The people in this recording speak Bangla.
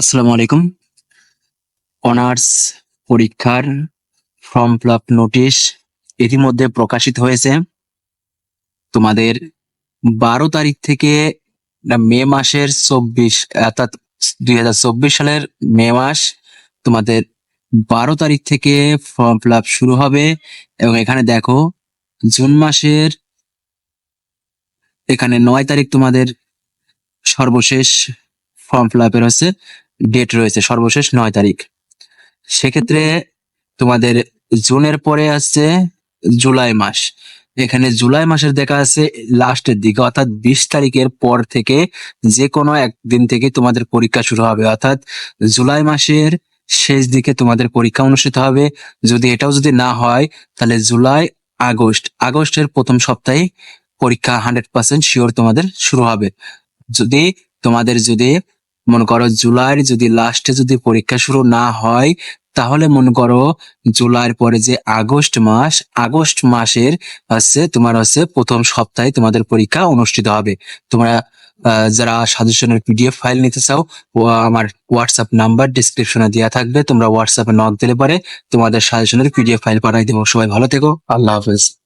আসসালামু আলাইকুম। অনার্স পরীক্ষার ফর্ম ফিল আপ নোটিশ ইতিমধ্যে প্রকাশিত হয়েছে। তোমাদের বারো তারিখ থেকে মে মাসের চব্বিশ, অর্থাৎ দুই হাজার চব্বিশ সালের মে মাস তোমাদের বারো তারিখ থেকে ফর্ম ফিল আপ শুরু হবে এবং এখানে দেখো জুন মাসের এখানে নয় তারিখ তোমাদের সর্বশেষ ফর্ম ফিল আপের হচ্ছে ডেট রয়েছে সর্বশেষ নয় তারিখ। সেক্ষেত্রে তোমাদের জুনের পরে আসছে জুলাই মাস। এখানে জুলাই মাসের দেখা আছে লাস্টের দিকে, অর্থাৎ বিশ তারিখের পর থেকে যে কোনো একদিন থেকে তোমাদের পরীক্ষা শুরু হবে। অর্থাৎ জুলাই মাসের শেষ দিকে তোমাদের পরীক্ষা অনুষ্ঠিত হবে। যদি এটাও যদি না হয়, তাহলে জুলাই, আগস্ট, আগস্টের প্রথম সপ্তাহে পরীক্ষা হান্ড্রেড পার্সেন্ট শিওর তোমাদের শুরু হবে। যদি তোমাদের যদি মনে করো জুলাইয়ের যদি লাস্টে যদি পরীক্ষা শুরু না হয়, তাহলে মনে করো জুলাইয়ের পরে যে আগস্ট মাস, আগস্ট মাসের হচ্ছে তোমার হচ্ছে প্রথম সপ্তাহে তোমাদের পরীক্ষা অনুষ্ঠিত হবে। তোমরা যারা সাজেশনের পিডিএফ ফাইল নিতে চাও আমার হোয়াটসঅ্যাপ নাম্বার ডিসক্রিপশনে দেওয়া থাকবে, তোমরা হোয়াটসঅ্যাপে নক দিলে পরে তোমাদের সাজেশনের পিডিএফ ফাইল পাঠাই দেবো। সবাই ভালো থেকো। আল্লাহ হাফেজ।